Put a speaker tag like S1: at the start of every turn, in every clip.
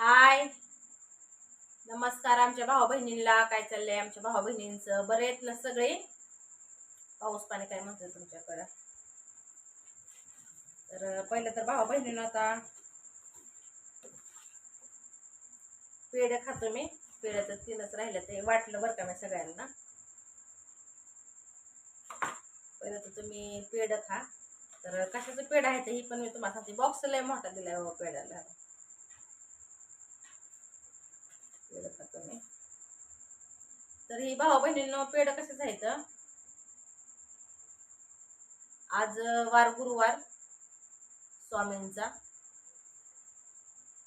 S1: हाय. नमस्कार आमच्या भाऊ बहिणींना काय चाललंय आमच्या भाऊ बहिणींचं? बरे आहेत ना सगळे? पाऊस पाणी काय म्हणतोय तुमच्याकडं? तर पहिलं तर भाऊ बहिणींना आता पेढं खातो मी. पेढे तर तीनच राहिलं ते वाटलं बरं का मी सगळ्यांना. पहिलं तर तुम्ही पेढ खा. तर कशाचं पेढ आहे ते ही पण मी तुम्हाला सांगते. बॉक्स लय मोठा दिलाय हो पेढ्याला पेढ मी तर ही भाऊ बहिणींना पेढ कसं जायचं आज वार गुरुवार स्वामींचा.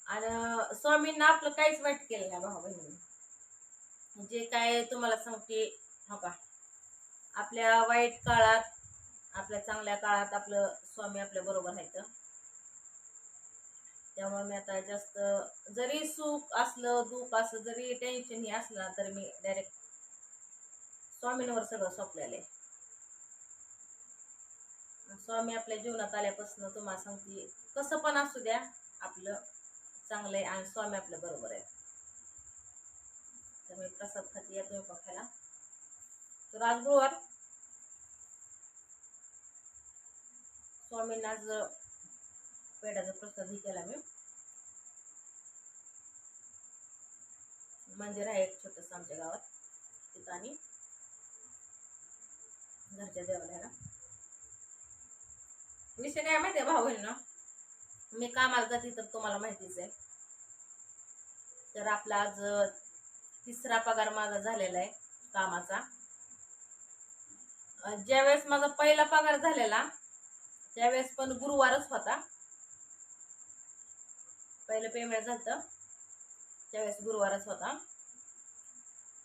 S1: आणि स्वामींना आपलं काहीच वाईट केलं नाही भाऊ बहिणींनी. जे काय तुम्हाला सांगते हो का आपल्या वाईट काळात आपल्या चांगल्या काळात आपलं स्वामी आपल्या बरोबर आहेत. त्यामुळे मी आता जास्त जरी सुख असलं दुःख असलं जरी टेन्शन हे असलं ना तर मी डायरेक्ट स्वामींवर सगळं सोपलेलं आहे. स्वामी आपल्या जीवनात आल्यापासून तुम्हाला सांगते कसं पण असू द्या आपलं चांगलं आहे आणि स्वामी आपलं बरोबर आहे. तर मी प्रसाद खाते या तुम्ही पण तर आज गुरुवार. स्वामींना आज पेढ्याचा प्रसाद ही केला मी. मंदिर आहे एक छोटस आमच्या गावात. तिथं आणि घरच्या देवाला विषय काय माहिती आहे भाऊ ना मी कामाला जाते तर तुम्हाला माहितीच आहे. तर आपला आज तिसरा पगार माझा झालेला आहे कामाचा. ज्यावेळेस माझा पहिला पगार झालेला त्यावेळेस पण गुरुवारच होता. पहिलं पेमेंट झालं त्यावेळेस गुरुवारच होता.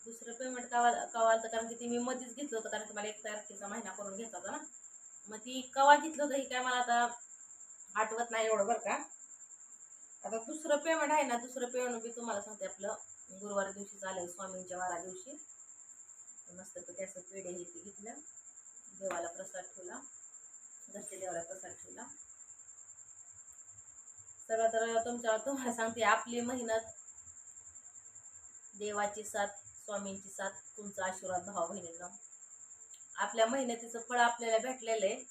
S1: दुसरं पेमेंट कवा कवा आलं कारण की ती मी मध्येच घेतलं होतं. कारण की मला एक तारखेचा महिना करून घ्यायचा होता ना. मग ती कवा घेतलं होतं हे काय मला आता आठवत नाही एवढं बरं का. आता दुसरं पेमेंट आहे ना दुसरं पेमेंट मी तुम्हाला सांगते आपलं. गुरुवार दिवशी चालेल स्वामींच्या वारा दिवशी. मस्तपैकी असं पेढे हे ते घेतलं. देवाला प्रसाद ठेवला. घरच्या देवाला प्रसाद ठेवला. सर्व तर तुमच्या तुम्हाला सांगते आपली मेहनत देवाची साथ स्वामींची साथ तुमचा आशीर्वाद भावा बहिणींना. आपल्या मेहनतीचं फळ आपल्याला भेटलेलं आहे.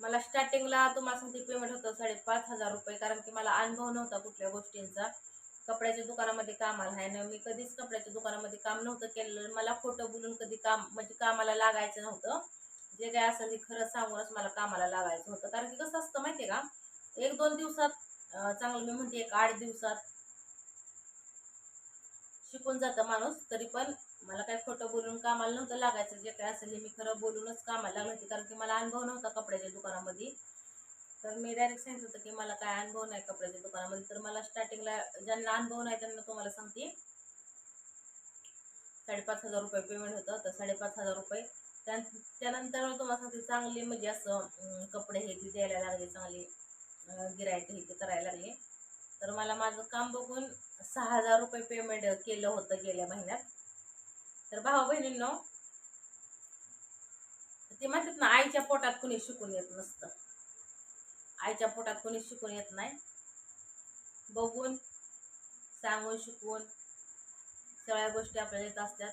S1: मला स्टार्टिंगला तुम्हाला सांगते पेमेंट होतं साडेपाच हजार रुपये कारण की मला अनुभव नव्हता कुठल्या गोष्टींचा. कपड्याच्या दुकानामध्ये कामाला आहे ना मी कधीच कपड्याच्या दुकानामध्ये काम नव्हतं केलेलं मला खोटं बोलून कधी काम म्हणजे कामाला लागायचं नव्हतं. जे काय असेल ते खरं सांगूनच मला कामाला लागायचं होतं. कारण की कसं असतं माहिती आहे का एक दोन दिवसात चांगलं मी म्हणते एक आठ दिवसात शिकून जातं माणूस. तरी पण मला काय खोटं बोलून कामाला नव्हतं लागायचं. जे काय असेल ते मी खरं बोलूनच कामाला लागलं होती. कारण की मला अनुभव नव्हता कपड्याच्या दुकानामध्ये. तर मी डायरेक्ट सांगितलं होतं की मला काय अनुभव नाही कपड्याच्या दुकानामध्ये. तर मला स्टार्टिंगला ज्यांना अनुभव नाही त्यांना तुम्हाला सांगते. साडेपाच हजार रुपये पेमेंट होतं. तर साडेपाच हजार रुपये त्या त्यानंतर तुम्हाला सांगते चांगली म्हणजे असं कपडे हे द्यायला लागले चांगले गिरायक इथे करायला लागले. तर मला माझं काम बघून सहा हजार रुपये पेमेंट केलं होतं गेल्या महिन्यात. तर भावा बहिणींनो ते म्हणतात ना आईच्या पोटात कुणी शिकून येत नसतं. आईच्या पोटात कुणी शिकून येत नाही. बघून सांगून शिकवून सगळ्या गोष्टी आपल्याला येत असतात.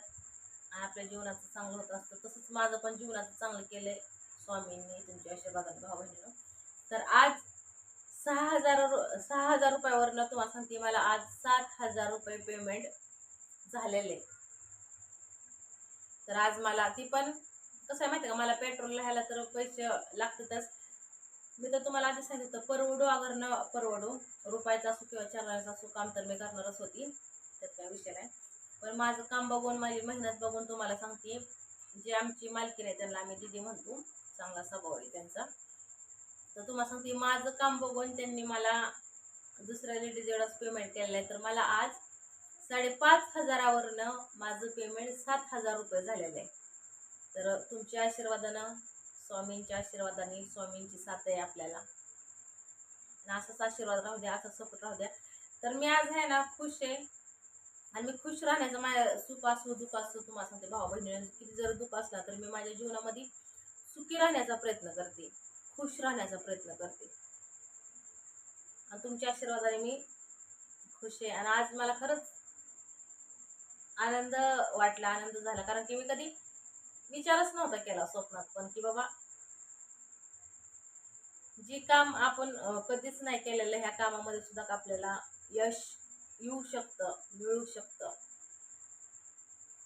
S1: आणि आपल्या जीवनाचं चांगलं होत असतं. तसंच माझं पण जीवनाचं चांगलं केलं आहे स्वामींनी तुमच्या आशीर्वादात भाऊ बहिणीनं. तर आज सहा हजार सहा हजार रुपयावरनं तुम्हाला सांगते मला आज सात हजार रुपये पेमेंट झालेले. तर आज मला ती पण कसं आहे माहिती का मला पेट्रोल ह्याला तर पैसे लागतातच. मी तर तुम्हाला आधी सांगितलं परवडू अगर न परवडू रुपयाचा असो किंवा चारण्याचा असो काम तर मी करणारच होती. त्यात काय विषय नाही. पण माझं काम बघून माझी मेहनत बघून तुम्हाला सांगते जे आमची मालकी आहे त्यांना आम्ही दिदी म्हणतो चांगला स्वभाव आहे त्यांचा. तर तुम्हाला सांगते माझं काम बघून त्यांनी मला दुसऱ्या लेडीज एवढाच पेमेंट केलेलं आहे तर मला आज साडेपाच हजारावरनं माझं पेमेंट सात हजार रुपये झालेलं आहे. तर तुमच्या आशीर्वादानं स्वामींच्या आशीर्वादाने स्वामींची साथ आहे आपल्याला. आणि असाच आशीर्वाद राहू द्या असा सपोर्ट राहू द्या. तर मी आज आहे ना खुश आहे. आणि मी खुश राहण्याचं माझ्या सुख असो दुःख असो तुम्हाला सांगते भाऊ बहिणी किती जर दुःख असला तर मी माझ्या जीवनामध्ये सुखी राहण्याचा प्रयत्न करते. खुश राहण्याचा प्रयत्न करते. आणि तुमच्या आशीर्वादाने मी खुश आहे. आणि आज मला खरंच आनंद वाटला आनंद झाला. कारण की मी कधी विचारच नव्हता केला स्वप्नात पण की बाबा जी काम आपण कधीच नाही केलेलं ह्या कामामध्ये सुद्धा आपल्याला यश येऊ शकतं मिळू शकतं.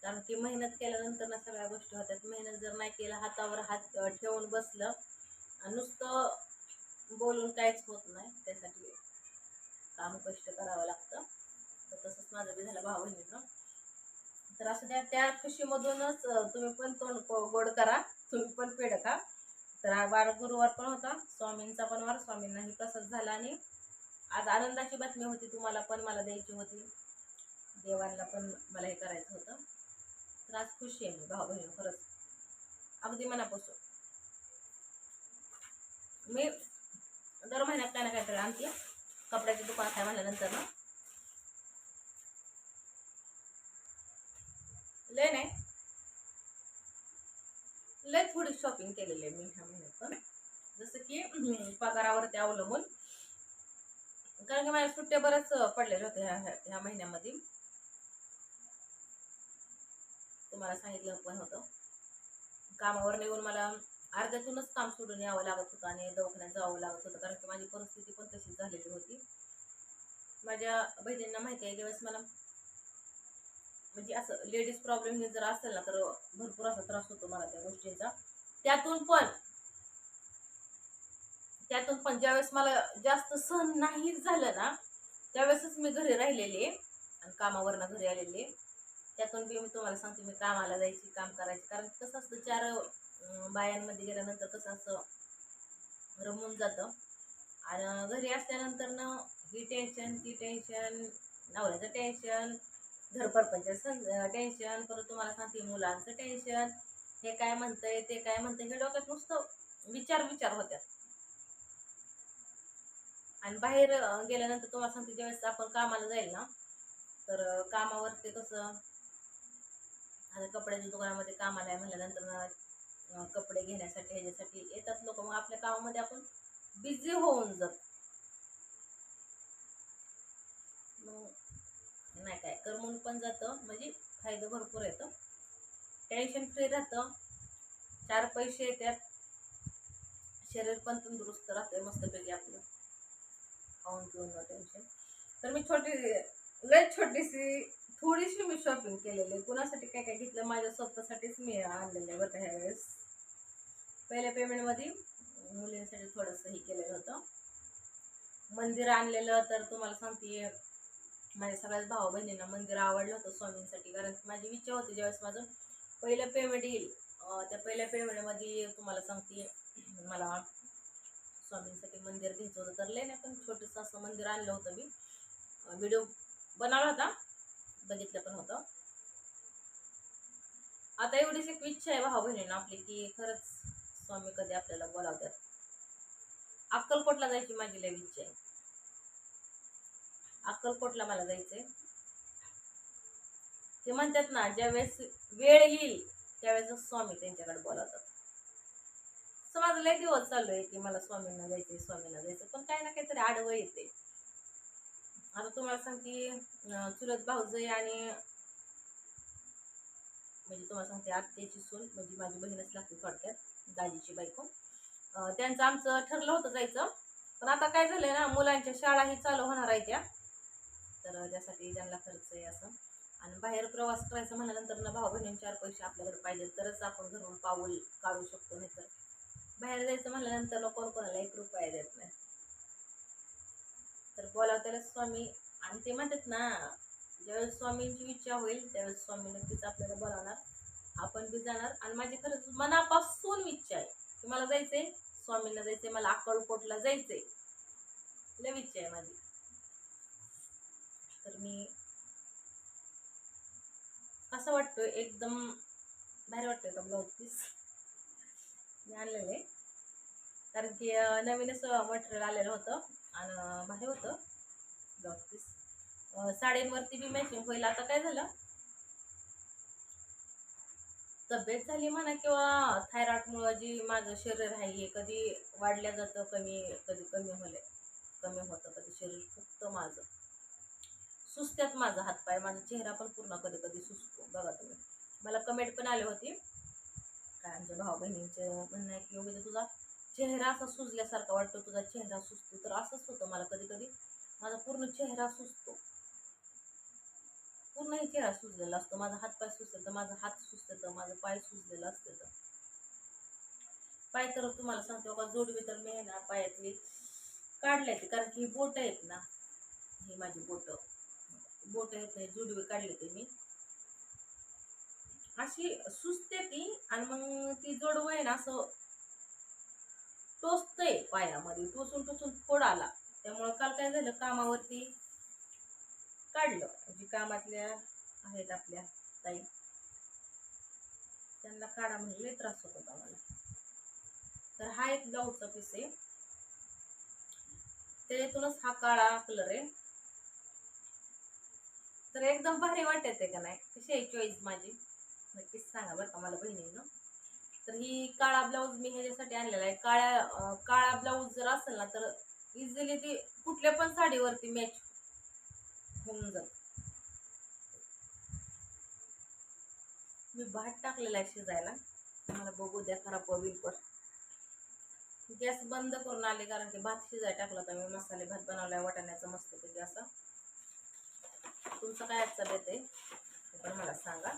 S1: कारण की मेहनत केल्यानंतर ना सगळ्या गोष्टी होतात. मेहनत जर नाही केलं हातावर हात ठेवून बसलं नुसतं बोलून काहीच होत नाही. त्यासाठी काम कष्ट करावं लागतं. तर तसंच माझं बी झालं भाऊ बहिणीनं तर असं त्या त्या खुशीमधूनच तुम्ही पण तोंड गोड करा. तुम्ही पण पेड खा. तर वार गुरुवार पण होता. स्वामींचा पण वार. स्वामींनाही प्रसाद झाला आणि आज आनंदाची बातमी होती तुम्हाला पण मला द्यायची होती. देवांना पण मला हे करायचं होतं. तर आज खुशी आहे मी भाऊ बहीण खरंच. अगदी मनापासून. मी दर महिन्यात काय ना काहीतरी आणते. कपड्याची दुकान आहे म्हणल्यानंतर ना. लय नाही. लय थोडी शॉपिंग केलेली आहे मी ह्या महिन्यात पण. जसं की पगारावरती अवलंबून. कारण की माझ्या सुट्ट्या बऱ्याच पडलेल्या होत्या ह्या ह्या- ह्या महिन्यामध्ये. तुम्हाला सांगितलं पण होतं. कामावर निघून मला अर्ध्यातूनच काम सोडून यावं लागत होतं आणि दवाखान्यात जावं लागत होतं. कारण की माझी परिस्थिती पण तशीच झालेली होती. माझ्या बहिणींना माहिती आहे ज्यावेळेस मला म्हणजे असं लेडीज प्रॉब्लेम हे जर असेल ना तर भरपूर असा त्रास होतो मला त्या गोष्टींचा. त्यातून पण त्यातून पण ज्यावेळेस मला जास्त सहन नाही झालं ना त्यावेळेसच मी घरी राहिलेले आणि कामावरनं घरी आलेले. त्यातून बी मी तुम्हाला सांगते मी कामाला जायची काम करायची. कारण कसं असतं चार बायांमध्ये गेल्यानंतर कसं असं रमून जातं. आणि घरी असल्यानंतर ना ही टेन्शन ती टेन्शन नवऱ्याचं टेन्शन घरपरपंचाचं टेन्शन परत तुम्हाला सांगते मुलांचं टेन्शन हे काय म्हणतंय ते काय म्हणतंय हे डोक्यात नुसतं विचार विचार होत्यात. आणि बाहेर गेल्यानंतर तुम्हाला सांगते ज्यावेळेस आपण कामाला जाईल ना तर कामावर ते कसं आता कपड्याच्या दुकानामध्ये कामाला आहे म्हणल्यानंतर ना कपडे घेण्यासाठी ह्याच्यासाठी येतात लोक. मग आपल्या कामामध्ये आपण बिझी होऊन जात. मग नाही काय करमून पण जातं. म्हणजे फायदा भरपूर येतो. टेन्शन फ्री राहतं. चार पैसे येतात. शरीर पण तंदुरुस्त राहते मस्तपैकी आपलं. खाऊन पिऊन टेन्शन तर मी छोटी लय छोटीशी थोडीशी मी शॉपिंग केलेली आहे. कुणासाठी काय काय घेतलं माझ्या स्वतःसाठीच मी आणलेलं आहे बरं का ह्यावेळेस. पहिल्या पेमेंटमध्ये मुलींसाठी थोडंसं हे केलेलं होतं. मंदिर आणलेलं तर तुम्हाला सांगते माझ्या सगळ्याच भाऊ बहिणींना मंदिर आवडलं होतं स्वामींसाठी. कारण माझी इच्छा होती ज्यावेळेस माझं पहिलं पेमेंट येईल. त्या पहिल्या पेमेंटमध्ये तुम्हाला सांगते मला स्वामींसाठी मंदिर घ्यायचं होतं. तर लय नाही पण छोटंसं असं मंदिर आणलं होतं मी. व्हिडिओ बनवला होता. बघितलं पण होतं. आता एवढीच एक इच्छा आहे भाऊ बहिणी आपली की खरंच स्वामी कधी आपल्याला बोलावतात. अक्कलकोटला जायची माझी लय इच्छा आहे. अक्कलकोटला मला जायचंय. ते म्हणतात ना ज्यावेळेस वेळ येईल त्यावेळेस स्वामी त्यांच्याकडे बोलावतात. असं माझं लय दिवस चालू आहे की मला स्वामींना जायचंय स्वामींना जायचं पण काही ना काहीतरी आडवं येते आता तुम्हाला सांगते चुलत भाऊजई आणि म्हणजे तुम्हाला सांगते आत्याची सून म्हणजे माझी बहीणच लागते थोडक्यात दाजीची बायको. त्यांचं आमचं ठरलं होतं जायचं पण आता काय झालंय ना मुलांच्या शाळाही चालू होणार आहे त्या. तर त्यासाठी त्यांना खर्च आहे असं. आणि बाहेर प्रवास करायचं म्हणल्यानंतर ना भाऊ बहिणी चार पैसे आपल्याकडे पाहिजे तरच आपण घरून पाऊल काढू शकतो नाही तर बाहेर जायचं म्हणल्यानंतर कोण कोणाला एक रुपया देत नाही. तर बोलावत्याला स्वामी. आणि ते म्हणतात ना ज्यावेळेस स्वामींची इच्छा होईल त्यावेळेस स्वामी नक्कीच आपल्याला बोलावणार. आपण बी जाणार. आणि माझी खरंच मनापासून इच्छा आहे की मला जायचंय. स्वामींना जायचंय. मला अक्कलकोटला जायचंय. लय इच्छा आहे माझी. तर मी कसं वाटतोय? एकदम भारी वाटतोय का ब्लाऊज पीस मी आणलेलं आहे. कारण की नवीन नवीनच मटेरियल आलेलं होतं. आणि भारी होतं. ब्लाऊज पीस साड्यांवरती बी मॅचिंग होईल. आता काय झालं? तब्येत झाली म्हणा किंवा थायरॉइडमुळं जी माझं शरीर आहे हे कधी वाढल्या जातं कमी कधी कमी होले कमी होतं कधी शरीर फुगतं माझं. सुस्त्यात माझा हातपाय माझा चेहरा पण पूर्ण कधी कधी सुचतो बघा तुम्ही. मला कमेंट पण आले होते. काय आमच्या भाऊ बहिणींचं म्हणणं आहे की योग्य तुझा चेहरा असा सुजल्यासारखा वाटतो तुझा चेहरा सुचतो तर असंच होतं मला कधी कधी माझा पूर्ण चेहरा सुचतो पूर्णही चेहरा सुजलेला असतो. माझा हातपाय सुचते तर माझा हात सुचते तर माझं पाय सुजलेला असते तर. पाय तर तुम्हाला सांगते बघा जोडवी तर मी आहे ना पायातली काढले ते कारण की बोट आहेत ना ही माझी बोट. बोट आहेत नाही जोडवी काढले ते मी. अशी सुचते ती आणि मग ती जोडवं आहे ना असं टोचतंय पायामध्ये टोचून टोचून फोड आला. त्यामुळं काल काय झालं? कामावरती काढलं. म्हणजे कामातल्या आहेत आपल्या ताई त्यांना काढा म्हणजे लय त्रास होत होता मला. तर हा एक ब्लाऊजचा पीस आहे. त्याच्यातूनच हा काळा कलर आहे. तर एकदम भारी वाटत आहे का नाही? कशी आहे चॉईस माझी? नक्कीच सांगा बरं का मला बहिणीनं. तर ही काळा ब्लाऊज मी ह्याच्यासाठी आणलेला आहे. काळ्या काळा ब्लाऊज जर असेल ना तर इझिली ती कुठल्या पण साडीवरती मॅच होऊन जात. मी भात टाकलेला आहे शिजायला. मला बघू द्या खराब होईल पण. गॅस बंद करून आले कारण की भात शिजायला टाकला होता मी. मसाले भात बनवलाय वाटाण्याचा मस्तपैकी असा. तुमचं काय आजचा बेत आहे? पण मला सांगा.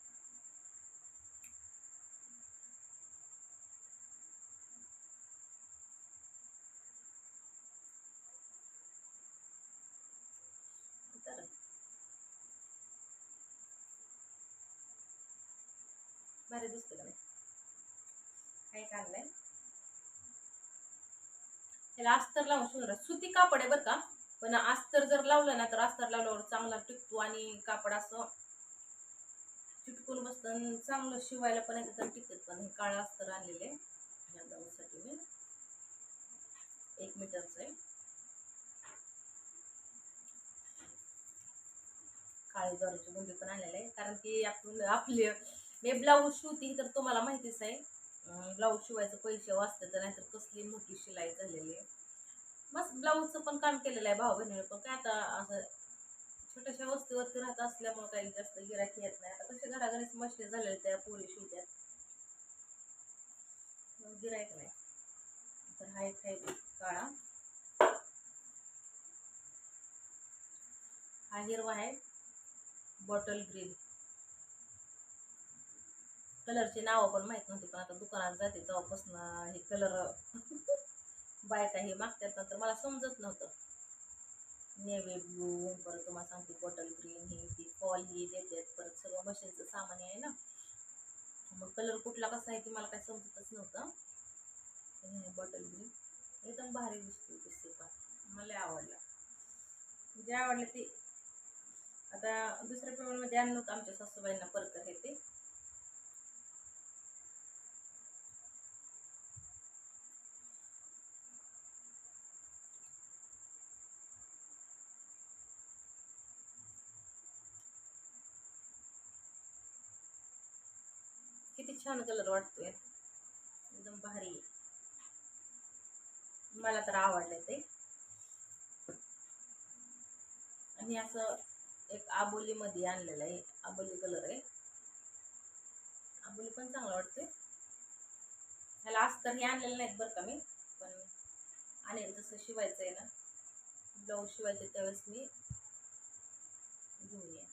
S1: त्याला अस्तर लावून सुंदर सुती कापड आहे बरं का. पण अस्तर जर लावलं ना तर अस्तर लावल्यावर चांगला टिकतो आणि कापड असं चिटकून बसतं. आणि चांगलं शिवायला पण येतं तर टिकत. पण हे काळं अस्तर आणलेलं आहे. ह्या ब्लाऊजसाठी मी. एक मीटरचं आहे. काळी दोऱ्याची गुंडी पण आणलेलं आहे. कारण की आपण आपले मी ब्लाऊज शिवते तर तुम्हाला माहितीच आहे. ब्लाऊज शिवायचं पैसे वाचते तर नाहीतर कसली मोठी शिलाई झालेली आहे. मस्त ब्लाऊजचं पण काम केलेलं आहे भाऊ बहिणीने पण काय आता असं छोट्याशा वस्तीवरती राहत असल्यामुळे काही जास्त गिराक येत नाही. आता कसे घराघरीच मशले झालेले त्या पोरी शिवत्यात. मग गिरायक नाही. तर हा एक आहे काळा. हा हिरवा आहे. Bottle green. कलरची नावं पण माहीत नव्हती पण आता दुकानात जाते तेव्हापासून हे कलर बायका हे मागतात ना तर मला समजत नव्हतं. नेव्ही ब्लू परत तुम्हाला सांगते बॉटल ग्रीन हे ती कॉल ही देतात परत सर्व मशीनचं सामान आहे ना. मग कलर कुठला कसा आहे ते मला काय समजतच नव्हतं. बॉटल ग्रीन एकदम भारी दिसतो पिसे पण. मला आवडला. जे आवडलं ते. आता दुसऱ्या प्रमाणामध्ये आणलं होतं आमच्या सासूबाईंना परत हे ते किती छान कलर वाटतोय. एकदम भारी मला तर आवडले ते. आणि असं एक आबोलीमध्ये आणलेलं आहे. आबोली कलर आहे. आबोली पण चांगला वाटतोय. ह्याला अस्तर हे आणलेलं नाहीत बरं का मी पण आणि जसं शिवायचं आहे ना. ब्लाऊज शिवायचे त्यावेळेस मी घेऊन ये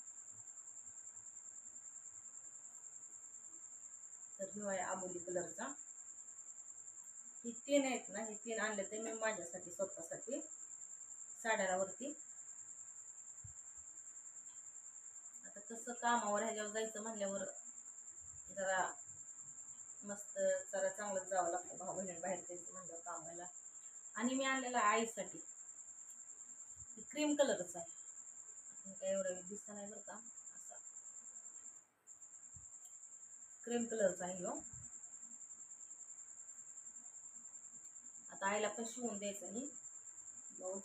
S1: तर ह्यो आहे आबोली कलरचा. ही तीन आहेत ना हे तीन आणले ते मी माझ्यासाठी स्वतःसाठी. साड्यावरती आता कसं कामावर ह्याच्यावर जायचं म्हणल्यावर जरा मस्त जरा चांगलंच जावं लागतं. भाऊ बहिणी बाहेर जायचं म्हणल्यावर कामाला. आणि मी आणलेला आईसाठी. क्रीम कलरचा आहे. काय एवढं दिसत नाही बरं का असा क्रीम कलरचा आहे हो आता आईला पण शिवून द्यायचं आहे. ब्लाऊज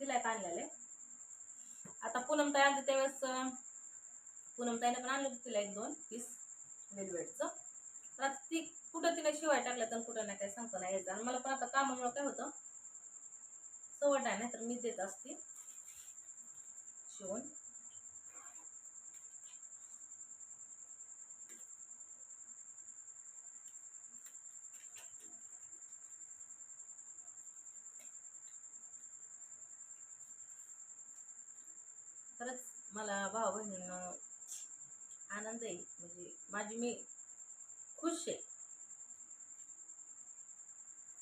S1: तिला एक आणलेलं आहे आता पूनम ताई त्यावेळेस पूनमताईने पूनम पण आणलं तिला एक दोन पीस वेलवेटचं तर ती कुठं तिने शिवाय टाकलं तर कुठं नाही काही सांगता नाही यायचं. आणि मला पण आता कामामुळं काय होतं सवड आहे नाही तर मी देत असते. Shown. खरंच मला भाऊ बहिणीनं आनंद आहे. म्हणजे माझी मी खुश आहे.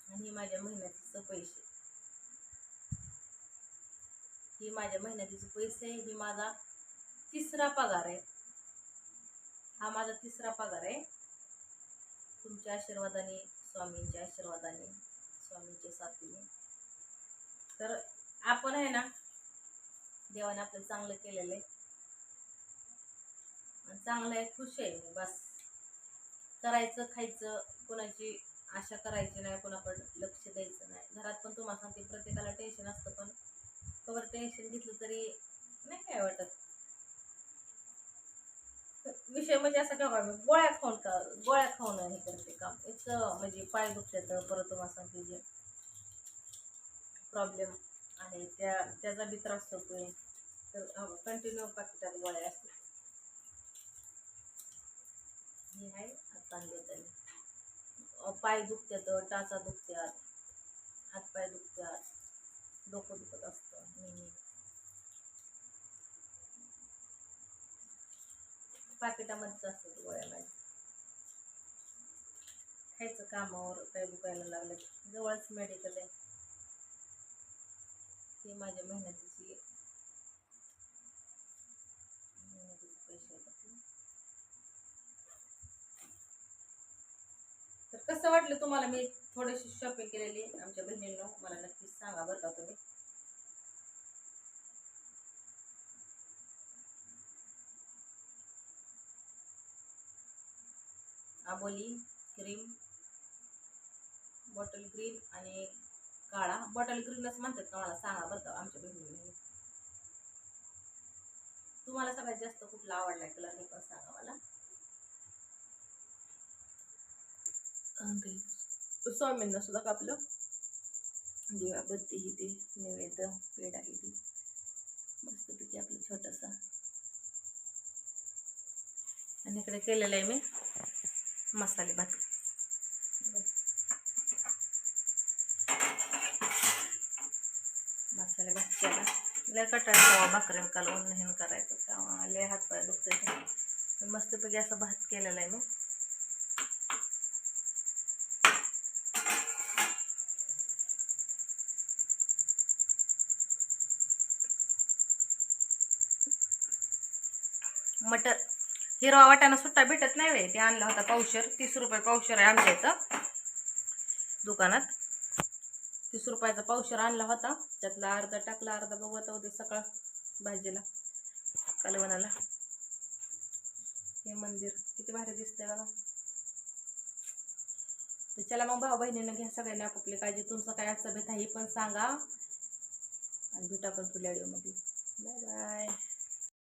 S1: आणि माझ्या मेहनतीचं पैसे ही माझ्या मेहनतीचे पैसे ही माझा तिसरा पगार आहे. हा माझा तिसरा पगार आहे. तुमच्या आशीर्वादाने स्वामींच्या आशीर्वादाने स्वामींच्या साथीने. तर आपण आहे ना देवाने आपलं चांगलं केलेलं आहे. चांगलं आहे खुश आहे मी बस. करायचं खायचं कोणाची आशा करायची नाही कोणाकडं लक्ष द्यायचं नाही. घरात पण तुम्हाला सांगते प्रत्येकाला टेन्शन असतं पण. कवर टेन्शन घेतलं तरी नाही काय वाटत. विषय म्हणजे असं काय वाटत गोळ्या खाऊन का गोळ्या खाऊन हे करते काम. इतकं म्हणजे पाय दुखतात परत तुम्हाला सांगते जे प्रॉब्लेम आहे. त्या त्याचा बी त्रास होतोय. तर कंटिन्यू पाकिटात गोळ्या असतात हे आहे आता आणले पाय दुखतात टाचा दुखतात हातपाय दुखतात डोकं दुखत असतं नेहमी पाकिटामध्येच असतात गोळ्या माझ्या खायचं कामावर काही दुखायला लागलं जवळच मेडिकल आहे ते माझ्या मेहनतीची मेहनतीचे पैसे येतात तर कसं वाटलं तुम्हाला मी थोडीशी शॉपिंग केलेली आमच्या बहिणींनो. मला नक्कीच सांगा बरं का तुम्ही. आबोली क्रीम बॉटल ग्रीन आणि काळा. बॉटल ग्रीनच म्हणतात का मला? सांगा बरं का आमच्या बहिणीने. तुम्हाला सगळ्यात जास्त कुठला आवडला कलर हे पण सांगा मला. स्वामींना सुद्धा कापलं. दिवाबत्ती ही ते नैवेद्य पेढा आहे ती. मस्तपैकी आपलं छोटंसं. आणि इकडे केलेलं आहे मी मसाले भात. मसाले भात केला. लय कटाळा भाकऱ्या कालवून हेन करायचं. का लय हातपाय दुखते तर मस्तपैकी असा भात केलेला आहे मी. मटर. हिरवा वाटाणा सुट्टा भेटत नाही वे. ते आणला होता पावशर. तीस रुपये पावशर आहे आमच्या इथं. दुकानात. तीस रुपयाचा पावशर आणला होता. त्यातला अर्धा टाकला अर्धा बघू आता उद्या सकाळ भाजीला. कालवणाला. हे मंदिर. किती भारी दिसतंय बघा. तर चला मग भाऊ बहिणीनं घ्या सगळ्यांनी आपापली काळजी. तुमचं काय असं बेत आहे पण सांगा. आणि भेटा पण पुढल्या व्हिडिओमध्ये बाय बाय